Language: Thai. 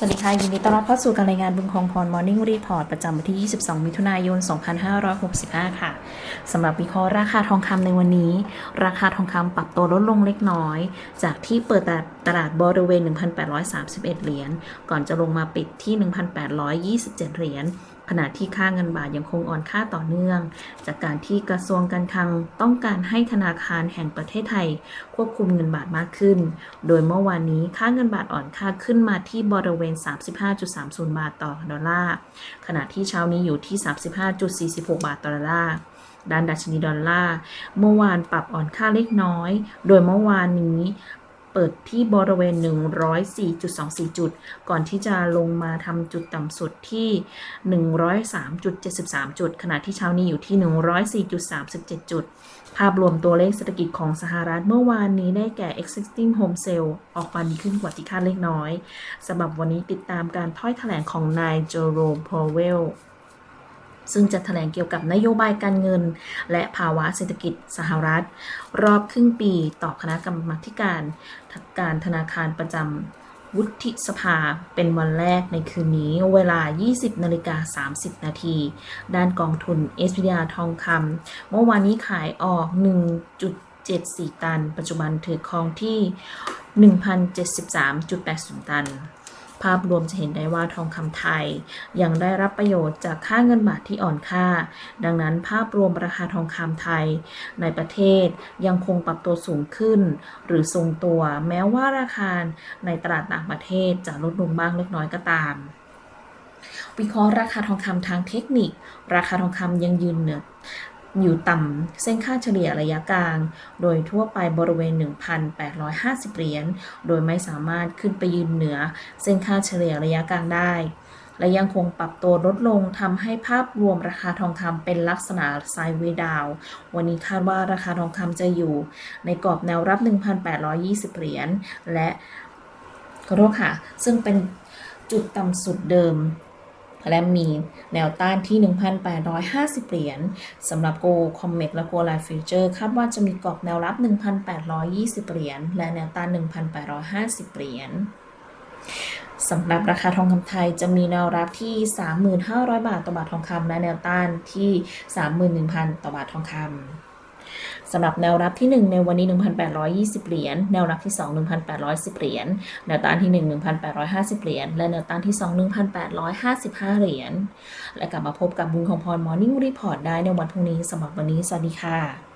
สวัสดีค่ะ ยินดีต้อนรับเข้าสู่การรายงานบุญคงพรมอร์นิ่งรีพอร์ตประจำวันที่ 22 มิถุนายน 2565 ค่ะสำหรับวิเคราะห์ราคาทองคำในวันนี้ ราคาทองคำปรับตัวลดลงเล็กน้อย จากที่เปิดตลาดบริเวณ 1,831 เหรียญก่อนจะลงมาปิดที่ 1,827 เหรียญ ขณะที่ค่าเงินบาทยังคงอ่อนค่าต่อเนื่อง จากการที่กระทรวงการคลังต้องการให้ธนาคารแห่งประเทศไทย ควบคุมเงินบาทมากขึ้น โดยเมื่อวานนี้ค่าเงินบาทอ่อนค่าขึ้นมาที่บริเวณ 35.30 บาทต่อดอลลาร์ ขณะที่เช้านี้อยู่ที่ 35.46 บาทต่อดอลลาร์ด้านดัชนีดอลลาร์ เมื่อวานปรับอ่อนค่าเล็กน้อย โดยเมื่อวานนี้ ปิดที่บริเวณ 104.24 จุด ก่อนที่จะลงมาทำจุดต่ำสุดที่ 103.73 จุด ขณะที่เช้านี้อยู่ที่ 104.37 จุด ภาพรวมตัวเลขเศรษฐกิจของสหรัฐเมื่อวานนี้ได้แก่ existing home sale ออกมาดีขึ้นกว่าที่คาดเล็กน้อยสำหรับวันนี้ติดตามการถ้อยแถลงของนายโจโรมพอเวล ซึ่งจะแถลงเกี่ยวกับนโยบายการเงิน และภาวะเศรษฐกิจสหรัฐ รอบครึ่งปีต่อคณะกรรมาการการธนาคารประจำวุฒิสภาเป็นวันแรกในคืนนี้ เวลา 20นาฬิกา30 นาที ด้านกองทุน s อ r ทองคำเมื่อวานนี้ขายออก 1.74 ตัน ปัจจุบันถือครองที่ 1,073.80 ตัน ภาพรวมจะเห็นได้ว่าทองคำไทย ยังได้รับประโยชน์จากค่าเงินบาทที่อ่อนค่า ดังนั้นภาพรวมราคาทองคำไทย ในประเทศยังคงปรับตัวสูงขึ้น หรือทรงตัวแม้ว่าราคาในตลาดต่างประเทศจะลดลงบ้างเล็กน้อยก็ตาม วิเคราะห์ราคาทองคำทางเทคนิค ราคาทองคำยังยืนเหนือ อยู่ต่ำเส้นค่าเฉลี่ยระยะกลาง โดยทั่วไปบริเวณ 1,850 เหรียญ โดยไม่สามารถขึ้นไปยืนเหนือ เส้นค่าเฉลี่ยระยะกลางได้ และยังคงปรับตัวลดลงทำให้ภาพรวมราคาทองคำเป็นลักษณะไซด์เวย์ดาวน์วันนี้คาดว่าราคาทองคำจะอยู่ ในกรอบแนวรับ 1,820 เหรียญ และขอโทษค่ะ ซึ่งเป็นจุดต่ำสุดเดิม และมีแนวต้านที่ 1,850 เหรียญสำหรับ Go Comet และ Go Life Future คาดว่าจะมีกรอบแนวรับ 1,820 เหรียญและแนวต้าน 1,850 เหรียญสำหรับราคาทองคำไทยจะมีแนวรับที่ 3,500บาทต่อบาททองคำและแนวต้านที่ 31,000 ต่อบาททองคำ สำหรับแนวรับที่ 1 ในวันนี้ 1,820 เหรียญ แนวรับที่ 2 1,810 เหรียญ แนวต้านที่ 1 1,850 เหรียญ และแนวต้านที่ 2 1,855 เหรียญ และกลับมาพบกับบุญของพรมอร์นิ่งรีพอร์ตได้ในวันพรุ่งนี้สำหรับวันนี้ สวัสดีค่ะ